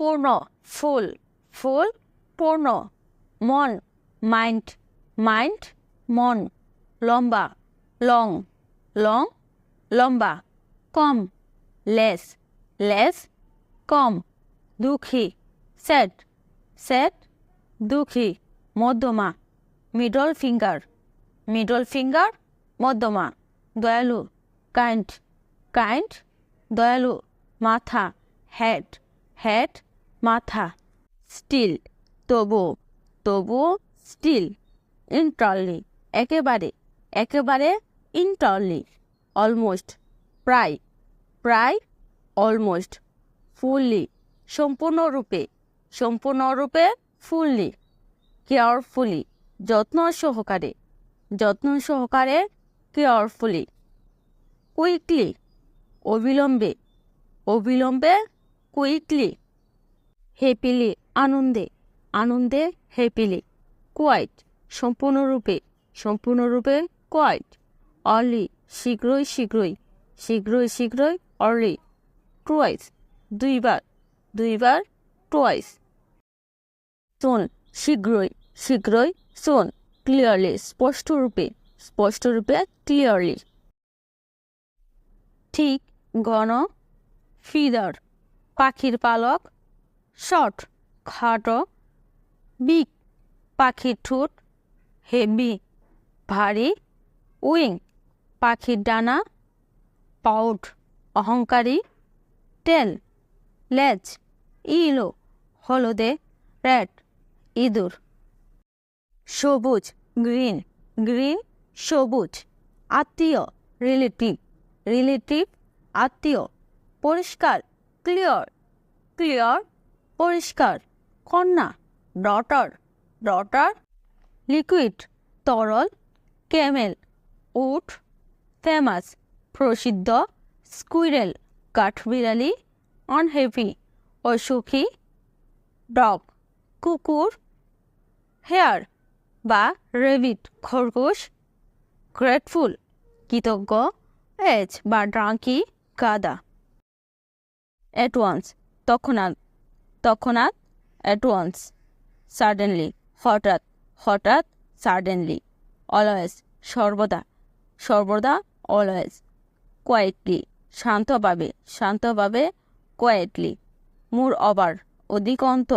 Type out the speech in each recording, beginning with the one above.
পূর্ণ ফুল ফুল পূর্ণ মন, মাইন্ড মাইন্ড, মন, লম্বা, লং লং, লম্বা, কম, লেস লেস, কম, দুঃখী, স্যাড স্যাড, দুঃখী, মধ্যমা, মিডল ফিঙ্গার মিডল ফিঙ্গার, মধ্যমা, দয়ালু, কাইন্ড কাইন্ড, দয়ালু, মাথা, হেড হেড মাথা, স্টিল তবু তবু স্টিল, ইন্টারলি, একেবারে একেবারে ইন্টারলি, অলমোস্ট, প্রায় প্রায়, অলমোস্ট, ফুললি, সম্পূর্ণরূপে সম্পূর্ণরূপে ফুললি, কেয়ারফুলি, যত্ন সহকারে যত্ন সহকারে কেয়ারফুলি, কুইকলি, অবিলম্বে অবিলম্বে কুইকলি হ্যাপিলি আনন্দে আনন্দে হেপিলি কোয়াইট, সম্পূর্ণরূপে সম্পূর্ণরূপে কোয়াইট। অলি, শীঘ্রই শীঘ্রই শীঘ্রই শীঘ্রই, অলি। টুয়াইস, দুইবার দুইবার, টুয়াইস। শোন শীঘ্রই শীঘ্রই শোন ক্লিয়ারলি, স্পষ্টরূপে স্পষ্টরূপে, ক্লিয়ারলি। ঠিক, গণ, ফিদার, পাখির পালক শর্ট, খাটো, বিগ, পাখির ঠোঁট, হেভি, ভারী, উইং, পাখির ডানা পাউট অহংকারী, টেল, লেজ, ইলো, হলদে, রেড, ইঁদুর। সবুজ, গ্রিন গ্রিন, সবুজ, আত্মীয়, রিলেটিভ রিলেটিভ, আত্মীয়, পরিষ্কার, ক্লিয়ার ক্লিয়ার পরিষ্কার। কন্যা, ডটার ডটার, লিকুইড, তরল, ক্যামেল, উট, ফেমাস, প্রসিদ্ধ, স্কুইরেল, কাঠবিড়ালি, অনহেভি, অসুখী, ডগ, কুকুর, হেয়ার বা রেবিট, খরগোশ, গ্রেটফুল, কৃতজ্ঞ, এজ বা ড্রাঙ্কি, গাদা। অ্যাট ওয়ান্স তৎক্ষণাৎ অ্যাট ওয়ান্স সাডেনলি হঠাৎ হঠাৎ সাডেনলি অলওয়েজ সর্বদা সর্বদা অলওয়েজ কোয়াইটলি শান্তভাবে শান্তভাবে কোয়াইটলি মুর ওভার অধিকন্ত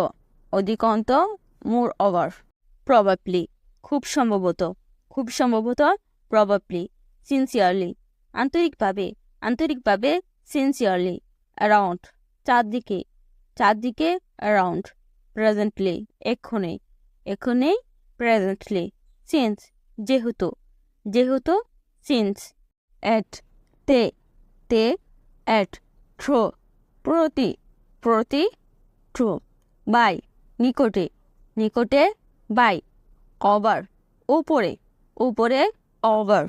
অধিকন্ত মুর ওভার প্রবাবলি খুব সম্ভবত খুব সম্ভবত প্রবাবলি সিনসিয়ারলি আন্তরিকভাবে আন্তরিকভাবে সিনসিয়ারলি অ্যারাউন্ড চারদিকে চারদিকে অ্যারাউন্ড প্রেজেন্টলি এক্ষণে এক্ষণে প্রেজেন্টলি সিন্স যেহেতু যেহেতু সিন্স অ্যাট তে তে অ্যাট থ্রো প্রতি প্রতি থ্রো বাই নিকটে নিকটে বাই ওভার উপরে উপরে ওভার